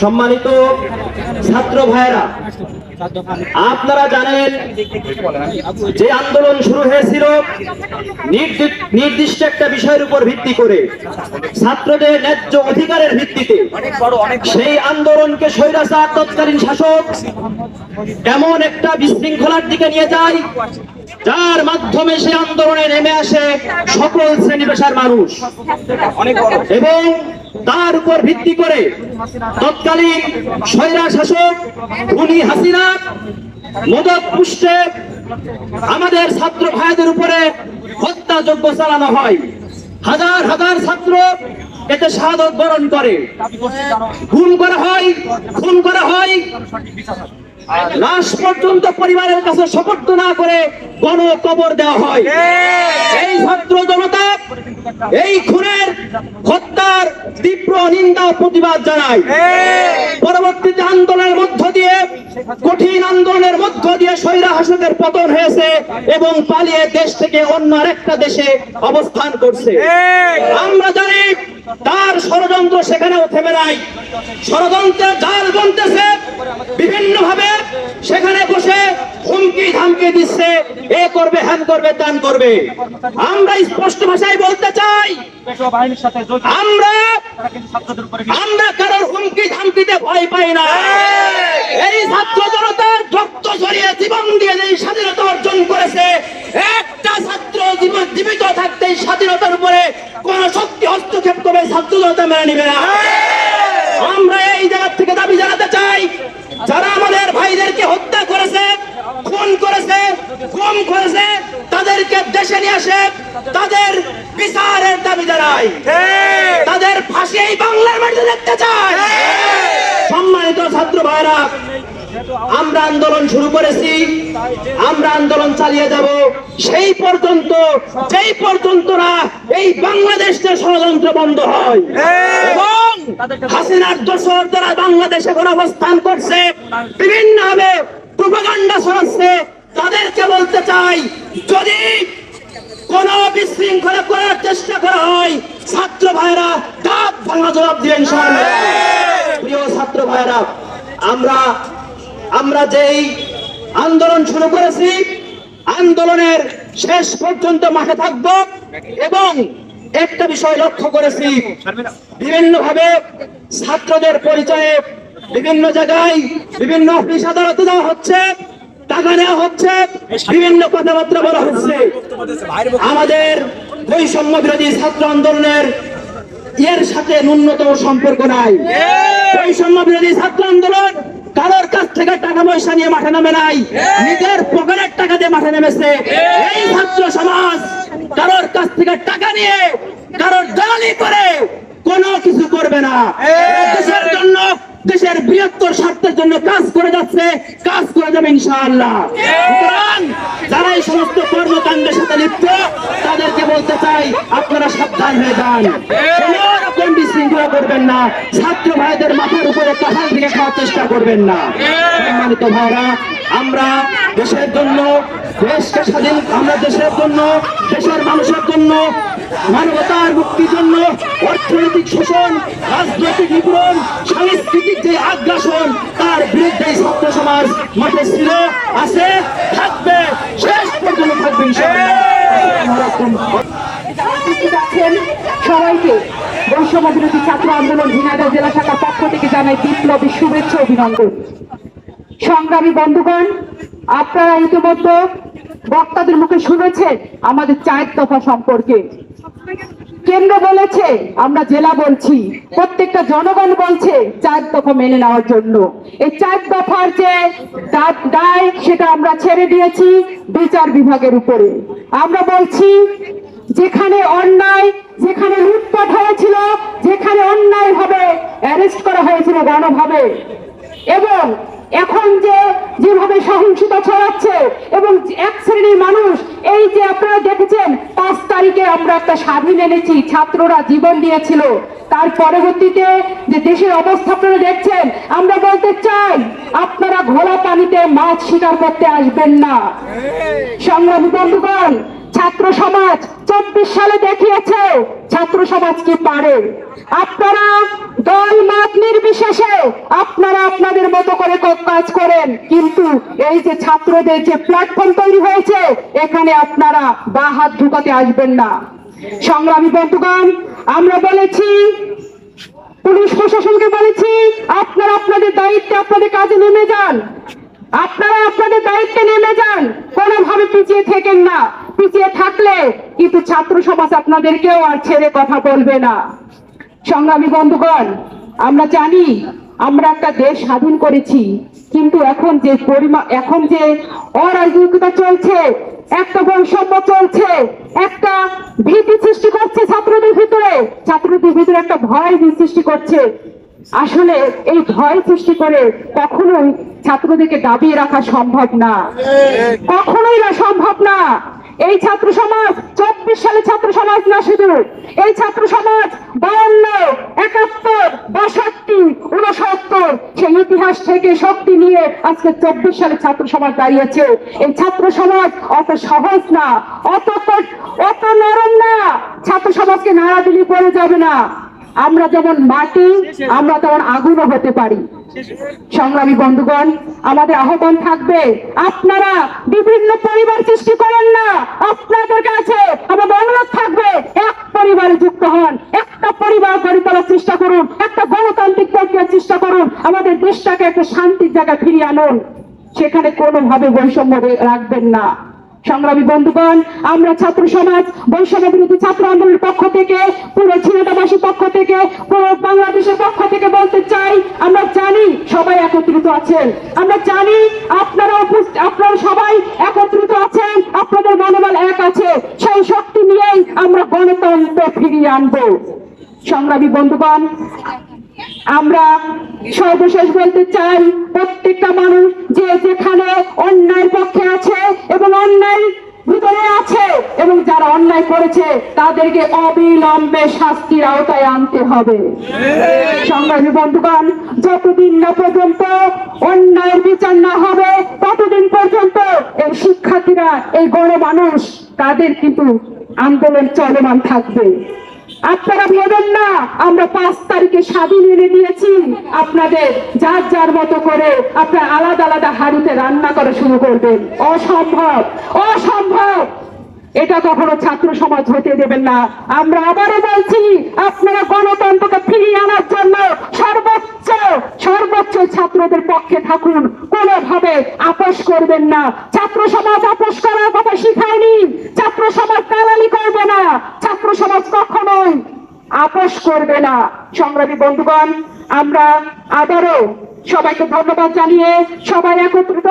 সম্মানিত ছাত্র ভাইরা আপনারা জানেন যে আন্দোলন শুরু হয়েছিল নির্দিষ্ট একটা বিষয়ের উপর ভিত্তি করে, ছাত্রদের ন্যায্য অধিকারের ভিত্তিতে। সেই আন্দোলনকে স্বৈরাচার তৎকালীন শাসক এমন একটা বিশৃঙ্খলার দিকে নিয়ে যায় যার মাধ্যমে সে আন্দোলনে নেমে আসে সকল শ্রেণি পেশার মানুষ। এবং তার উপর ভিত্তি করে তৎকালীন স্বৈরা শাসক খুনি হাসিনা মদত পুষ্টে আমাদের ছাত্র ভাইদের উপরে হত্যাযজ্ঞ চালানো হয়। হাজার হাজার ছাত্র এতে শাহাদত বরণ করে। খুন করা হয়, খুন করা হয়। লাশ পর্যন্ত পরিবারের কাছে সপর্দ না করে গণ কবর দেওয়া হয়। এই ছাত্র জনতা এই খুনের হত্যার তীব্র নিন্দা প্রতিবাদ জানায় পরবর্তীতে আন্দোলনের মধ্য দিয়ে কঠিন আন্দোলনের মধ্য দিয়ে স্বৈরা হাসকের পতন হয়েছে এবং পালিয়ে দেশ থেকে অন্য আরেকটা দেশে অবস্থান করছে। আমরা জানি তার ষড়যন্ত্র সেখানেও থেমে নাই। ষড়যন্ত্রের জাল বনতেছে বিভিন্ন ভাবে সেখানে বসে হুমকি ধামকি দিচ্ছে, এ করবে, হ্যান করবে, ত্যান করবে। আমরা স্পষ্ট ভাষায় বলতে চাই, আমরা আমরা কারোর হুমকি ধামকিতে ভয় পাই না। এই ছাত্র জনতা রক্ত ঝরিয়ে জীবন দিয়ে এই স্বাধীনতা অর্জন করেছে, একটা ছাত্র জীবন জীবিত থাকতে স্বাধীনতার উপরে কোন শক্তি হস্তক্ষেপ করবে ছাত্র জনতা মেনে নিবে না। আমরা এই জায়গা থেকে দাবি জানাতে চাই যারা আমাদের ভাইদেরকে হত্যা করেছে খুন করেছে গুম করেছে তাদেরকে দেশে নিয়ে আসে তাদের বিচারের দাবি জানাই তাদের ফাঁসি এই বাংলার মাটিতে দেখতে চাই সম্মানিত ছাত্র ভাইরা আমরা আন্দোলন শুরু করেছি আমরা আন্দোলন চালিয়ে যাব। সেই পর্যন্ত যেই পর্যন্ত না এই বাংলাদেশের ষড়যন্ত্র বন্ধ হয়। হাসিনার দোষর বাংলাদেশে কোন অবস্থান করছে বিভিন্ন ভাবে প্রোপাগান্ডা ছড়াচ্ছে তাদেরকে বলতে চাই যদি কোন বিশৃঙ্খলা করার চেষ্টা করা হয় ছাত্র ভাইরা দাঁত ভাঙা জবাব দিবেন প্রিয় ছাত্র ভাইরা আমরা আমরা যেই আন্দোলন শুরু করেছি আন্দোলনের শেষ পর্যন্ত মাঠে থাকব এবং একটা বিষয় লক্ষ্য করেছি। বিভিন্ন ভাবে ছাত্রদের পরিচয়ে বিভিন্ন জায়গায় বিভিন্ন অফিস আদালতে দেওয়া হচ্ছে টাকা নেওয়া হচ্ছে বিভিন্ন কথাবার্তা বলা হচ্ছে। আমাদের বৈষম্য বিরোধী ছাত্র আন্দোলনের এর সাথে ন্যূনতম সম্পর্ক নাই। বৈষম্য বিরোধী ছাত্র আন্দোলন কারোর কাছ থেকে টাকা পয়সা নিয়ে মাঠে নামে নাই। নিজের পকেটের টাকা দিয়ে মাঠে নেমেছে। এই ছাত্র সমাজ কারোর কাছ থেকে টাকা নিয়ে কারোর দালালি করে কোনো কিছু করবে না। দেশের জন্য দেশের বৃহত্তর স্বার্থের জন্য কাজ করে যাচ্ছে কাজ করে যাবে ইনশাআল্লাহ। সুতরাং যারা এই সমস্ত কর্মকাণ্ডের সাথে লিপ্ত তাদেরকে বলতে চাই আপনারা সাবধান হয়ে যান। কোনো রকম বিশৃঙ্খলা করবেন না। ছাত্র ভাইদের মাথার উপরে কাহাল থেকে খাওয়ার চেষ্টা করবেন না। সম্মানিত ভাইরা আমরা দেশের জন্য দেশকে স্বাধীন আমরা দেশের জন্য, দেশের মানুষের জন্য, মানবতার মুক্তির জন্য, অর্থনৈতিক শোষণ, রাজনৈতিক নিপীড়ন, সাংস্কৃতিক যে আগ্রাসন, তার বিরুদ্ধে ছাত্র সমাজ মাঠে ছিল আছে, থাকবে, শেষ পর্যন্ত থাকবে সবাইকে বৈষম্য ছাত্র আন্দোলন ঝিনাইদহ জেলা শাখার পক্ষ থেকে জানাই বিপ্লবী শুভেচ্ছা অভিনন্দন। সংগ্রামী বন্ধুগণ, আপনারা ইতিমধ্যে বক্তাদের মুখে শুনেছে আমাদের চায়ের দফা সম্পর্কে। কেন্দ্র বলেছে, আমরা জেলা বলছি, প্রত্যেকটা জনগণ বলছে চার দফা মেনে নেওয়ার জন্য। এই চার দফার যে দায় সেটা আমরা ছেড়ে দিয়েছি বিচার বিভাগের উপরে। আমরা বলছি, যেখানে অন্যায়, যেখানে লুটপাট হয়েছিল, যেখানে অন্যায় ভাবে অ্যারেস্ট করা হয়েছিল গণভাবে। এবং এখন যে যেভাবে সহিংসতা ছড়াচ্ছে এবং এক শ্রেণির মানুষ, এই যে আপনারা দেখেছেন, পাঁচ তারিখে আমরা একটা স্বাধীন এনেছি, ছাত্ররা জীবন দিয়েছিল। তার পরবর্তীতে যে দেশের অবস্থা আপনারা দেখছেন, আমরা বলতে চাই, আপনারা ঘোলা পানিতে মাছ শিকার করতে আসবেন না। সংগ্রামী বন্ধুগণ ছাত্র সমাজ চব্বিশ সালে দেখিয়েছে, ছাত্র সমাজ কি পারে? আপনারা দল মত নির্বিশেষে আপনারা আপনাদের মতো করে কাজ করেন, কিন্তু এই যে ছাত্রদের যে প্ল্যাটফর্ম তৈরি হয়েছে, এখানে আপনারা বা হাত ঢুকাতে আসবেন না। সংগ্রামী বন্ধুগণ, আমরা বলেছি, পুলিশ প্রশাসনকে বলেছি আপনারা আপনাদের দায়িত্বে আপনাদের কাজে নেমে যান আপনারা আপনাদের দায়িত্বে নেমে যান কোনোভাবে পিছিয়ে থেকেন না পিছিয়ে থাকলে কিন্তু ছাত্র সমাজ আপনাদেরকেও আর ছেড়ে কথা বলবে না। সংগ্রামী বন্ধুগণ আমরা জানি আমরা একটা দেশ স্বাধীন করেছি কিন্তু এখন যে পরিমাণ এখন যে অরাজনৈতিকতা চলছে একটা বৈষম্য চলছে একটা ভীতি সৃষ্টি করছে ছাত্রদের ভিতরে ছাত্রদের ভিতরে একটা ভয় সৃষ্টি করছে। আসলে এই ভয় সৃষ্টি করে কখনোই ছাত্রদেরকে দাবিয়ে রাখা সম্ভব না। কখনোই না সম্ভব না। এই ছাত্র সমাজ, চব্বিশ সালে ছাত্র সমাজ না শুধু, এই ছাত্র সমাজ বায়ান্ন, একাত্তর, বাষট্টি উনসত্তর সেই ইতিহাস থেকে শক্তি নিয়ে আজকে চব্বিশ সালে ছাত্র সমাজ দাঁড়িয়েছে। এই ছাত্র সমাজ অত সহজ না, অত অত নরম না, ছাত্র সমাজকে নাড়া দিলে যাবে না। আমরা যেমন মাটি, আমরা তেমন আগুনও হতে পারি। সংগ্রামী বন্ধুগণ, আমাদের আহ্বান থাকবে, আপনারা বিভিন্ন পরিবার সৃষ্টি করেন না, আপনাদের কাছে আমাদের অনুরোধ থাকবে, এক পরিবারে যুক্ত হন, একটা পরিবার গড়ে তোলার চেষ্টা করুন, একটা গণতান্ত্রিক প্রক্রিয়ার চেষ্টা করুন, আমাদের দেশটাকে একটা শান্তির জায়গায় ফিরিয়ে আনুন। সেখানে কোনোভাবে বৈষম্য রাখবেন না। সংগ্রামী বন্ধুগণ, আমরা ছাত্র সমাজ বৈষম্য বিরোধী ছাত্র আন্দোলনের পক্ষ থেকে, পুরো ছিলেটাবাসীর পক্ষ থেকে, পুরো বাংলাদেশের পক্ষ থেকে বলতে চাই, আমরা জানি সবাই একত্রিত আছেন। আমরা জানি আপনারা আপনারা সবাই একত্রিত আছেন, আপনাদের মনোবল এক আছে। সেই শক্তি নিয়েই আমরা গণতন্ত্র ফিরিয়ে আনব। সংগ্রামী বন্ধুগণ আমরা সর্বশেষ বলতে চাই, প্রত্যেকটা মানুষ যে যেখানে অন্যায়ের পক্ষে আছে এবং অন্যায় ভিতরে আছে এবং যারা অন্যায় করেছে, তাদেরকে অবিলম্বে শাস্তির আওতায় আনতে হবে। সংগ্রামী বন্ধুগণ, যতদিন না পর্যন্ত অন্যায়ের বিচার না হবে, ততদিন পর্যন্ত এই শিক্ষার্থীরা, এই গণমানুষ, তাদের কিন্তু আন্দোলন চলমান থাকবে। আপনারা ভেবেন না, আমরা পাঁচ তারিখে স্বাধীন এনে দিয়েছি আপনাদের যার যার মতো করে আপনার আলাদা আলাদা হাড়িতে রান্না করা শুরু করবেন। অসম্ভব অসম্ভব! এটা কখনো ছাত্র সমাজ হতে দেবেন না। আমরা আবারও বলছি, আপনারা গণতন্ত্রকে ফিরিয়ে আনার জন্য সর্বোচ্চ সর্বোচ্চ ছাত্রদের পক্ষে থাকুন। কোনোভাবে আপোষ করবেন না। ছাত্র সমাজ আপোষ করার কথা শিখায়নি। ছাত্র সমাজ কালালি করবে না ছাত্র সমাজ কখনোই আপোষ করবে না সংগ্রামী বন্ধুগণ। আমরা আবারও সবাইকে ধন্যবাদ জানিয়ে সবাই একত্রিত